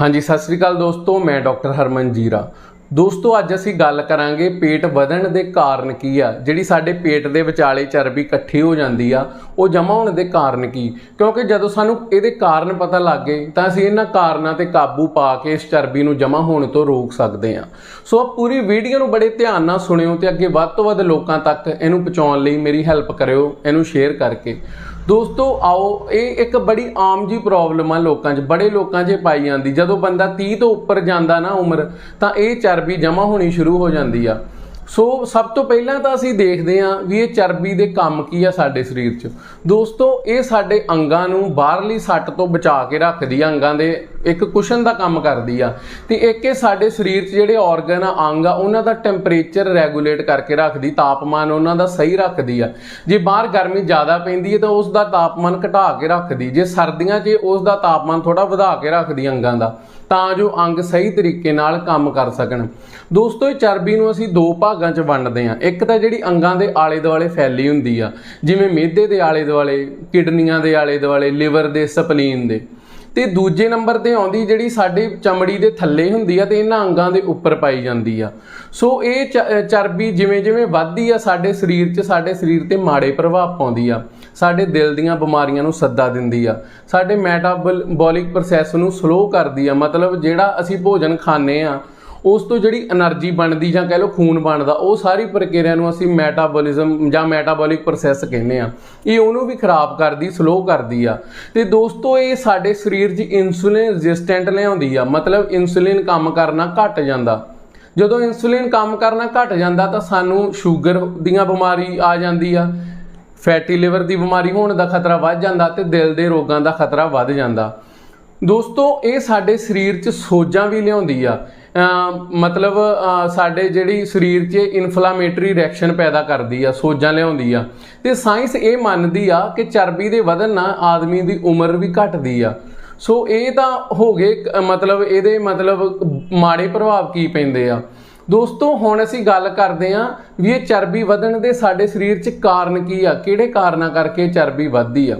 ਹਾਂਜੀ, ਸਤਿ ਸ੍ਰੀ ਅਕਾਲ ਦੋਸਤੋ, ਮੈਂ ਡਾਕਟਰ ਹਰਮਨ ਜੀਰਾ। ਦੋਸਤੋ, ਅੱਜ ਅਸੀਂ ਗੱਲ ਕਰਾਂਗੇ ਪੇਟ ਵਧਣ ਦੇ ਕਾਰਨ ਕੀ ਆ, ਜਿਹੜੀ ਸਾਡੇ ਪੇਟ ਦੇ ਵਿਚਾਲੇ ਚਰਬੀ ਇਕੱਠੀ ਹੋ ਜਾਂਦੀ ਆ, ਉਹ ਜਮਾ ਹੋਣ ਦੇ ਕਾਰਨ ਕੀ? ਕਿਉਂਕਿ ਜਦੋਂ ਸਾਨੂੰ ਇਹਦੇ ਕਾਰਨ ਪਤਾ ਲੱਗ ਗਏ, ਤਾਂ ਅਸੀਂ ਇਹਨਾਂ ਕਾਰਨਾਂ ਤੇ ਕਾਬੂ ਪਾ ਕੇ ਇਸ ਚਰਬੀ ਨੂੰ ਜਮਾ ਹੋਣ ਤੋਂ ਰੋਕ ਸਕਦੇ ਹਾਂ ਸੋ ਪੂਰੀ ਵੀਡੀਓ ਨੂੰ ਬੜੇ ਧਿਆਨ ਨਾਲ ਸੁਣਿਓ ਤੇ ਅੱਗੇ ਵੱਧ ਤੋਂ ਵੱਧ ਲੋਕਾਂ ਤੱਕ ਇਹਨੂੰ ਪਹੁੰਚਾਉਣ ਲਈ ਮੇਰੀ ਹੈਲਪ ਕਰਿਓ, ਇਹਨੂੰ ਸ਼ੇਅਰ ਕਰਕੇ। ਦੋਸਤੋ, ਆਓ, ਇਹ ਇੱਕ ਬੜੀ ਆਮ ਜੀ ਪ੍ਰੋਬਲਮ ਆ ਲੋਕਾਂ 'ਚ, ਬੜੇ ਲੋਕਾਂ 'ਚ ਪਾਈ ਜਾਂਦੀ। ਜਦੋਂ ਬੰਦਾ 30 ਤੋਂ ਉੱਪਰ ਜਾਂਦਾ ਨਾ ਉਮਰ, ਤਾਂ ਇਹ ਚਰਬੀ ਜਮਾ ਹੋਣੀ ਸ਼ੁਰੂ ਹੋ ਜਾਂਦੀ ਆ। ਸੋ, ਸਭ ਤੋਂ ਪਹਿਲਾਂ ਤਾਂ ਅਸੀਂ ਦੇਖਦੇ ਹਾਂ ਵੀ ਇਹ ਚਰਬੀ ਦੇ ਕੰਮ ਕੀ ਆ ਸਾਡੇ ਸਰੀਰ 'ਚ। ਦੋਸਤੋ, ਇਹ ਸਾਡੇ ਅੰਗਾਂ ਨੂੰ ਬਾਹਰਲੀ ਸੱਟ ਤੋਂ ਬਚਾ ਕੇ ਰੱਖਦੀ ਆ, ਅੰਗਾਂ ਦੇ ਇੱਕ ਕੁਸ਼ਨ ਦਾ ਕੰਮ ਕਰਦੀ ਆ। ਤੇ ਇੱਕ ਇਹ ਸਾਡੇ ਸਰੀਰ 'ਚ ਜਿਹੜੇ ਆਰਗਨ ਆ, ਅੰਗ ਆ, ਉਹਨਾਂ ਦਾ ਟੈਂਪਰੇਚਰ ਰੈਗੂਲੇਟ ਕਰਕੇ ਰੱਖਦੀ, ਤਾਪਮਾਨ ਉਹਨਾਂ ਦਾ ਸਹੀ ਰੱਖਦੀ ਆ। ਜੇ ਬਾਹਰ ਗਰਮੀ ਜ਼ਿਆਦਾ ਪੈਂਦੀ ਹੈ ਤਾਂ ਉਸ ਦਾ ਤਾਪਮਾਨ ਘਟਾ ਕੇ ਰੱਖਦੀ। ਜੇ ਸਰਦੀਆਂ 'ਚ ਉਸ ਦਾ ਤਾਪਮਾਨ ਥੋੜਾ ਵਧਾ ਕੇ ਰੱਖਦੀ ਅੰਗਾਂ ਦਾ, ਤਾਂ ਜੋ ਅੰਗ ਸਹੀ ਤਰੀਕੇ ਨਾਲ ਕੰਮ ਕਰ ਸਕਣ। ਦੋਸਤੋ, ਇਹ ਚਰਬੀ ਨੂੰ ਅਸੀਂ ਦੋ ਭਾਗਾਂ 'ਚ ਵੰਡਦੇ ਹਾਂ ਇੱਕ ਤਾਂ ਜਿਹੜੀ ਅੰਗਾਂ ਦੇ ਆਲੇ ਦੁਆਲੇ ਫੈਲੀ ਹੁੰਦੀ ਆ, ਜਿਵੇਂ ਮਿਹਦੇ ਦੇ ਆਲੇ ਦੁਆਲੇ ਕਿਡਨੀਆਂ ਦੇ ਆਲੇ ਦੁਆਲੇ ਲਿਵਰ ਦੇ, ਸਪਲੀਨ ਦੇ। ਤੇ ਦੂਜੇ ਨੰਬਰ ਤੇ ਆਉਂਦੀ ਜਿਹੜੀ ਸਾਡੇ ਚਮੜੀ ਦੇ ਥੱਲੇ ਹੁੰਦੀ ਆ ਤੇ ਇਹਨਾਂ ਅੰਗਾਂ ਦੇ ਉੱਪਰ ਪਾਈ ਜਾਂਦੀ ਆ। ਸੋ ਇਹ ਚ- ਚਰਬੀ ਜਿਵੇਂ ਜਿਵੇਂ ਵੱਧਦੀ ਆ, ਸਾਡੇ ਸਰੀਰ 'ਚ, ਸਾਡੇ ਸਰੀਰ ਤੇ ਮਾੜੇ ਪ੍ਰਭਾਵ ਪਾਉਂਦੀ ਆ। ਸਾਡੇ ਦਿਲ ਦੀਆਂ ਬਿਮਾਰੀਆਂ ਨੂੰ ਸੱਦਾ ਦਿੰਦੀ ਆ। ਸਾਡੇ ਮੈਟਾਬੋਲਿਕ ਪ੍ਰੋਸੈਸ ਨੂੰ ਸਲੋ ਕਰਦੀ ਆ। ਮਤਲਬ ਜਿਹੜਾ ਅਸੀਂ ਭੋਜਨ ਖਾਂਦੇ ਆ ਉਸ ਤੋਂ ਜਿਹੜੀ એનર્ਜੀ ਬਣਦੀ ਜਾਂ ਕਹਿ ਲਓ ਖੂਨ ਬਣਦਾ, ਉਹ ਸਾਰੀ ਪ੍ਰਕਿਰਿਆ ਨੂੰ ਅਸੀਂ ਮੈਟਾਬੋਲਿਜ਼ਮ ਜਾਂ ਮੈਟਾਬੋਲਿਕ ਪ੍ਰੋਸੈਸ ਕਹਿੰਦੇ ਆ ਇਹ ਉਹਨੂੰ ਵੀ ਖਰਾਬ ਕਰਦੀ ਸਲੋ ਕਰਦੀ ਆ। ਤੇ ਦੋਸਤੋ, ਇਹ ਸਾਡੇ ਸਰੀਰ 'ਚ ਇਨਸੂਲਿਨ ਰੈਜ਼ਿਸਟੈਂਟ ਲਿਆਉਂਦੀ ਆ। ਮਤਲਬ ਇਨਸੂਲਿਨ ਕੰਮ ਕਰਨਾ ਘਟ ਜਾਂਦਾ। ਜਦੋਂ ਇਨਸੂਲਿਨ ਕੰਮ ਕਰਨਾ ਘਟ ਜਾਂਦਾ ਤਾਂ ਸਾਨੂੰ ਸ਼ੂਗਰ ਦੀਆਂ ਬਿਮਾਰੀ ਆ ਜਾਂਦੀ ਆ। ਫੈਟੀ ਲਿਵਰ ਦੀ ਬਿਮਾਰੀ ਹੋਣ ਦਾ ਖਤਰਾ ਵੱਧ ਜਾਂਦਾ ਤੇ ਦਿਲ ਦੇ ਰੋਗਾਂ ਦਾ ਖਤਰਾ ਵੱਧ ਜਾਂਦਾ। ਦੋਸਤੋ, ਇਹ ਸਾਡੇ ਸਰੀਰ 'ਚ ਸੋਜਾਂ ਵੀ ਲਿਆਉਂਦੀ ਆ। ਮਤਲਬ ਸਾਡੇ ਜਿਹੜੀ ਸਰੀਰ 'ਚ ਇਨਫਲਾਮੇਟਰੀ ਰਿਐਕਸ਼ਨ ਪੈਦਾ ਕਰਦੀ ਆ, ਸੋਜਾਂ ਲਿਆਉਂਦੀ ਆ। ਤੇ ਸਾਇੰਸ ਇਹ ਮੰਨਦੀ ਆ ਕਿ ਚਰਬੀ ਦੇ ਵਧਣ ਨਾਲ ਆਦਮੀ ਦੀ ਉਮਰ ਵੀ ਘਟਦੀ ਆ। ਸੋ ਇਹ ਤਾਂ ਹੋ ਗਏ ਮਤਲਬ ਇਹਦੇ ਮਤਲਬ ਮਾੜੇ ਪ੍ਰਭਾਵ ਕੀ ਪੈਂਦੇ ਆ। ਦੋਸਤੋ, ਹੁਣ ਅਸੀਂ ਗੱਲ ਕਰਦੇ ਹਾਂ ਵੀ ਇਹ ਚਰਬੀ ਵਧਣ ਦੇ ਸਾਡੇ ਸਰੀਰ 'ਚ ਕਾਰਨ ਕੀ ਆ, ਕਿਹੜੇ ਕਾਰਨਾਂ ਕਰਕੇ ਚਰਬੀ ਵੱਧਦੀ ਆ।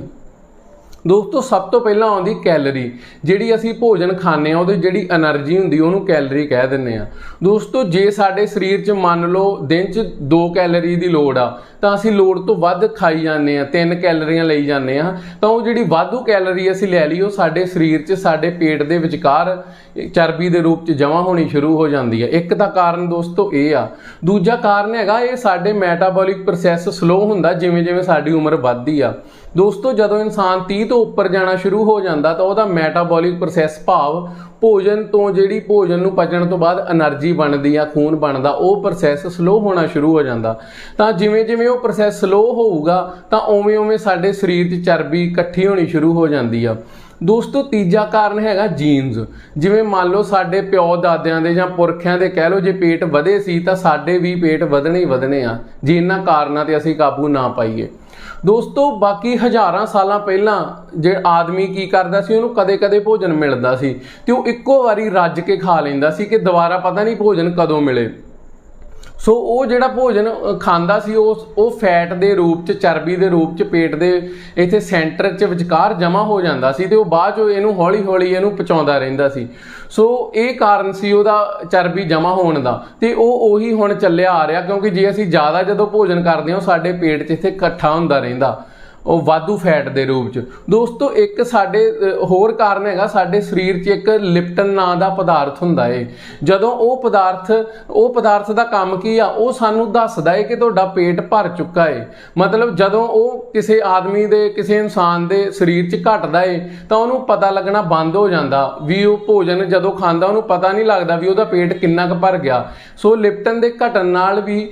ਦੋਸਤੋ, ਸਭ ਤੋਂ ਪਹਿਲਾਂ ਆਉਂਦੀ ਕੈਲਰੀ। ਜਿਹੜੀ ਅਸੀਂ ਭੋਜਨ ਖਾਂਦੇ ਆ ਉਹਦੇ ਜਿਹੜੀ એનર્ਜੀ ਹੁੰਦੀ, ਉਹਨੂੰ ਕੈਲਰੀ ਕਹਿ ਦਿੰਦੇ ਆ ਦੋਸਤੋ, ਜੇ ਸਾਡੇ ਸਰੀਰ 'ਚ ਮੰਨ ਲਓ, ਦਿਨ 'ਚ 2 ਕੈਲਰੀ ਦੀ ਲੋੜ ਆ, ਤਾਂ ਅਸੀਂ ਲੋੜ ਤੋਂ ਵੱਧ ਖਾਈ ਜਾਂਦੇ ਆ ਤਿੰਨ ਕੈਲਰੀਆਂ ਲਈ ਜਾਂਦੇ ਆ ਤਾਂ ਉਹ ਜਿਹੜੀ ਵਾਧੂ ਕੈਲਰੀ ਅਸੀਂ ਲੈ ਲਈ, ਉਹ ਸਾਡੇ ਸਰੀਰ 'ਚ, ਸਾਡੇ ਪੇਟ ਦੇ ਵਿਚਕਾਰ ਚਰਬੀ ਦੇ ਰੂਪ 'ਚ ਜਮ੍ਹਾਂ ਹੋਣੀ ਸ਼ੁਰੂ ਹੋ ਜਾਂਦੀ ਹੈ। ਇੱਕ ਤਾਂ ਕਾਰਨ ਦੋਸਤੋ, ਇਹ ਆ। ਦੂਜਾ ਕਾਰਨ ਹੈਗਾ, ਇਹ ਸਾਡੇ ਮੈਟਾਬੋਲਿਕ ਪ੍ਰੋਸੈਸ ਸਲੋ ਹੁੰਦਾ ਜਿਵੇਂ ਜਿਵੇਂ ਸਾਡੀ ਉਮਰ ਵੱਧਦੀ ਆ। ਦੋਸਤੋ, ਜਦੋਂ ਇਨਸਾਨ 30 ਤੋਂ ਉੱਪਰ ਜਾਣਾ ਸ਼ੁਰੂ ਹੋ ਜਾਂਦਾ ਤਾਂ ਉਹਦਾ ਮੈਟਾਬੋਲਿਕ ਪ੍ਰੋਸੈਸ ਭਾਵ ਭੋਜਨ ਤੋਂ ਜਿਹੜੀ ਭੋਜਨ ਨੂੰ ਪਚਣ ਤੋਂ ਬਾਅਦ એનર્ਜੀ ਬਣਦੀ ਆ, ਖੂਨ ਬਣਦਾ, ਉਹ ਪ੍ਰੋਸੈਸ ਸਲੋ ਹੋਣਾ ਸ਼ੁਰੂ ਹੋ ਜਾਂਦਾ। ਤਾਂ ਜਿਵੇਂ ਜਿਵੇਂ ਉਹ ਪ੍ਰੋਸੈਸ ਸਲੋ ਹੋਊਗਾ, ਤਾਂ ਉਵੇਂ ਉਵੇਂ ਸਾਡੇ ਸਰੀਰ 'ਚ ਚਰਬੀ ਇਕੱਠੀ ਹੋਣੀ ਸ਼ੁਰੂ ਹੋ ਜਾਂਦੀ ਆ। ਦੋਸਤੋ, ਤੀਜਾ ਕਾਰਨ ਹੈਗਾ ਜੀਨਸ ਜਿਵੇਂ ਮੰਨ ਲਓ ਸਾਡੇ ਪਿਓ ਦਾਦਿਆਂ ਦੇ ਜਾਂ ਪੁਰਖਿਆਂ ਦੇ ਕਹਿ ਲਓ ਜੇ ਪੇਟ ਵਧੇ ਸੀ ਤਾਂ ਸਾਡੇ ਵੀ ਪੇਟ ਵਧਣੇ ਹੀ ਵਧਣੇ ਆ। ਜੇ ਇਹਨਾਂ ਕਾਰਨਾਂ ਤੇ ਅਸੀਂ ਕਾਬੂ ਨਾ ਪਾਈਏ। ਦੋਸਤੋ, ਬਾਕੀ ਹਜ਼ਾਰਾਂ ਸਾਲਾਂ ਪਹਿਲਾਂ ਜੇ ਆਦਮੀ ਕੀ ਕਰਦਾ ਸੀ, ਉਹਨੂੰ ਕਦੇ-ਕਦੇ ਭੋਜਨ ਮਿਲਦਾ ਸੀ ਤੇ ਉਹ ਇੱਕੋ ਵਾਰੀ ਰੱਜ ਕੇ ਖਾ ਲੈਂਦਾ ਸੀ ਕਿ ਦੁਬਾਰਾ ਪਤਾ ਨਹੀਂ ਭੋਜਨ ਕਦੋਂ ਮਿਲੇ। ਸੋ ਉਹ ਜਿਹੜਾ ਭੋਜਨ ਖਾਂਦਾ ਸੀ, ਉਹ ਉਹ ਫੈਟ ਦੇ ਰੂਪ ਚ, ਚਰਬੀ ਦੇ ਰੂਪ ਚ, ਪੇਟ ਦੇ ਇੱਥੇ ਸੈਂਟਰ ਚ ਵਿਚਕਾਰ ਜਮਾ ਹੋ ਜਾਂਦਾ ਸੀ ਤੇ ਉਹ ਬਾਅਦ ਚੋਂ ਇਹਨੂੰ ਹੌਲੀ-ਹੌਲੀ ਇਹਨੂੰ ਪਚਾਉਂਦਾ ਰਹਿੰਦਾ ਸੀ। ਸੋ ਇਹ ਕਾਰਨ ਸੀ ਉਹਦਾ ਚਰਬੀ ਜਮਾ ਹੋਣ ਦਾ ਤੇ ਉਹ ਉਹੀ ਹੁਣ ਚੱਲਿਆ ਆ ਰਿਹਾ ਕਿਉਂਕਿ ਜੇ ਅਸੀਂ ਜ਼ਿਆਦਾ ਜਦੋਂ ਭੋਜਨ ਕਰਦੇ ਹਾਂ, ਉਹ ਸਾਡੇ ਪੇਟ 'ਚ ਇੱਥੇ ਇਕੱਠਾ ਹੁੰਦਾ ਰਹਿੰਦਾ। ਉਹ ਵਾਧੂ ਫੈਟ ਦੇ ਰੂਪ ਚ। ਦੋਸਤੋ, ਇੱਕ ਸਾਡੇ ਹੋਰ ਕਾਰਨ ਹੈਗਾ, ਸਾਡੇ ਸਰੀਰ 'ਚ ਇੱਕ ਲਿਪਟਨ ਨਾਂ ਦਾ ਪਦਾਰਥ ਹੁੰਦਾ ਏ। ਜਦੋਂ ਉਹ ਪਦਾਰਥ ਉਹ ਪਦਾਰਥ ਦਾ ਕੰਮ ਕੀ ਆ? ਉਹ ਸਾਨੂੰ ਦੱਸਦਾ ਏ ਕਿ ਤੁਹਾਡਾ ਪੇਟ ਭਰ ਚੁੱਕਾ ਏ। ਮਤਲਬ ਜਦੋਂ ਉਹ ਕਿਸੇ ਆਦਮੀ ਦੇ, ਕਿਸੇ ਇਨਸਾਨ ਦੇ ਸਰੀਰ 'ਚ ਘਟਦਾ ਏ, ਤਾਂ ਉਹਨੂੰ ਪਤਾ ਲੱਗਣਾ ਬੰਦ ਹੋ ਜਾਂਦਾ। ਵੀ ਉਹ ਭੋਜਨ ਜਦੋਂ ਖਾਂਦਾ, ਉਹਨੂੰ ਪਤਾ ਨਹੀਂ ਲੱਗਦਾ ਵੀ ਉਹਦਾ ਪੇਟ ਕਿੰਨਾ ਕੁ ਭਰ ਗਿਆ। ਸੋ ਲਿਪਟਨ ਦੇ ਘਟਣ ਨਾਲ ਵੀ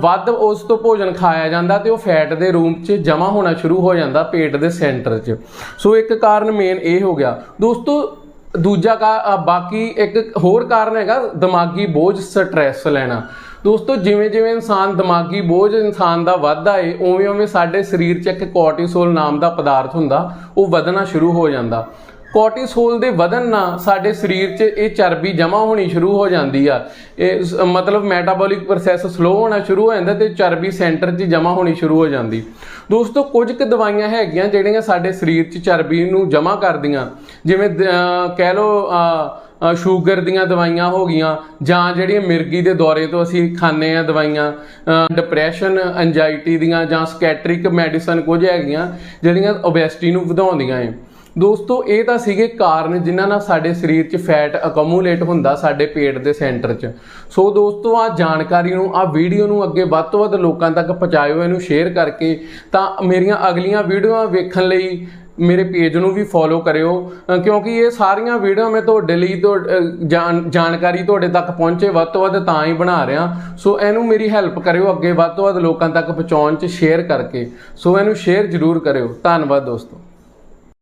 ਵੱਧ ਉਸ ਤੋਂ ਭੋਜਨ ਖਾਇਆ ਜਾਂਦਾ ਤੇ ਉਹ ਫੈਟ ਦੇ ਰੂਪ 'ਚ ਜਮਾ ਹੋਣਾ ਸ਼ੁਰੂ ਹੋ ਜਾਂਦਾ ਪੇਟ ਦੇ ਸੈਂਟਰ 'ਚ। ਸੋ ਇੱਕ ਕਾਰਨ ਮੇਨ ਇਹ ਹੋ ਗਿਆ। ਦੋਸਤੋ, ਦੂਜਾ ਕਾ ਬਾਕੀ ਇੱਕ ਹੋਰ ਕਾਰਨ ਹੈਗਾ ਦਿਮਾਗੀ ਬੋਝ ਸਟ੍ਰੈਸ ਲੈਣਾ। ਦੋਸਤੋ ਜਿਵੇਂ ਜਿਵੇਂ ਇਨਸਾਨ ਦਿਮਾਗੀ ਬੋਝ ਇਨਸਾਨ ਦਾ ਵੱਧਦਾ ਏ ਉਵੇਂ ਉਵੇਂ ਸਾਡੇ ਸਰੀਰ 'ਚ ਇੱਕ ਕੋਰਟੀਸੋਲ ਨਾਮ ਦਾ ਪਦਾਰਥ ਹੁੰਦਾ, ਉਹ ਵਧਣਾ ਸ਼ੁਰੂ ਹੋ ਜਾਂਦਾ। ਕੋਰਟੀਸੋਲ ਦੇ ਵਧਣ ਨਾਲ ਸਾਡੇ ਸਰੀਰ 'ਚ ਇਹ ਚਰਬੀ ਜਮ੍ਹਾਂ ਹੋਣੀ ਸ਼ੁਰੂ ਹੋ ਜਾਂਦੀ ਆ। ਇਹ ਸ- ਮਤਲਬ ਮੈਟਾਬੋਲਿਕ ਪ੍ਰੋਸੈਸ ਸਲੋ ਹੋਣਾ ਸ਼ੁਰੂ ਹੋ ਜਾਂਦਾ ਤੇ ਚਰਬੀ ਸੈਂਟਰ 'ਚ ਜਮ੍ਹਾਂ ਹੋਣੀ ਸ਼ੁਰੂ ਹੋ ਜਾਂਦੀ। ਦੋਸਤੋ, ਕੁਝ ਕੁ ਦਵਾਈਆਂ ਹੈਗੀਆਂ ਜਿਹੜੀਆਂ ਸਾਡੇ ਸਰੀਰ 'ਚ ਚਰਬੀ ਨੂੰ ਜਮ੍ਹਾਂ ਕਰਦੀਆਂ। ਜਿਵੇਂ ਕਹਿ ਲਓ ਸ਼ੂਗਰ ਦੀਆਂ ਦਵਾਈਆਂ ਹੋ ਗਈਆਂ ਜਾਂ ਜਿਹੜੀਆਂ ਮਿਰਗੀ ਦੇ ਦੌਰੇ ਤੋਂ ਅਸੀਂ ਖਾਂਦੇ ਆ ਦਵਾਈਆਂ ਡਿਪਰੈਸ਼ਨ ਐਂਜ਼ਾਈਟੀ ਦੀਆਂ ਜਾਂ ਸਕੈਟਰਿਕ ਮੈਡੀਸਨ ਕੁਝ ਹੈਗੀਆਂ ਜਿਹੜੀਆਂ ਓਬੈਸਿਟੀ ਨੂੰ ਵਧਾਉਂਦੀਆਂ ਏ। ਦੋਸਤੋ, ਇਹ ਤਾਂ ਸੀਗੇ ਕਾਰਨ ਜਿਨ੍ਹਾਂ ਨਾਲ ਸਾਡੇ ਸਰੀਰ 'ਚ ਫੈਟ ਅਕਮੂਲੇਟ ਹੁੰਦਾ ਸਾਡੇ ਪੇਟ ਦੇ ਸੈਂਟਰ 'ਚ। ਸੋ ਦੋਸਤੋ ਆ ਜਾਣਕਾਰੀ ਨੂੰ ਆ ਵੀਡੀਓ ਨੂੰ ਅੱਗੇ ਵੱਧ ਤੋਂ ਵੱਧ ਲੋਕਾਂ ਤੱਕ ਪਹੁੰਚਾਇਓ, ਇਹਨੂੰ ਸ਼ੇਅਰ ਕਰਕੇ ਤਾਂ ਮੇਰੀਆਂ ਅਗਲੀਆਂ ਵੀਡੀਓਆਂ ਵੇਖਣ ਲਈ ਮੇਰੇ ਪੇਜ ਨੂੰ ਵੀ ਫੋਲੋ ਕਰਿਓ ਕਿਉਂਕਿ ਇਹ ਸਾਰੀਆਂ ਵੀਡੀਓ ਮੈਂ ਤੁਹਾਡੇ ਲਈ ਤੋਂ ਜਾਣ- ਜਾਣਕਾਰੀ ਤੁਹਾਡੇ ਤੱਕ ਪਹੁੰਚੇ ਵੱਧ ਤੋਂ ਵੱਧ ਤਾਂ ਹੀ ਬਣਾ ਰਿਹਾ। ਸੋ ਇਹਨੂੰ ਮੇਰੀ ਹੈਲਪ ਕਰਿਓ ਅੱਗੇ ਵੱਧ ਤੋਂ ਵੱਧ ਲੋਕਾਂ ਤੱਕ ਪਹੁੰਚਾਉਣ 'ਚ ਸ਼ੇਅਰ ਕਰਕੇ। ਸੋ ਇਹਨੂੰ ਸ਼ੇਅਰ ਜ਼ਰੂਰ ਕਰਿਓ। ਧੰਨਵਾਦ ਦੋਸਤੋ।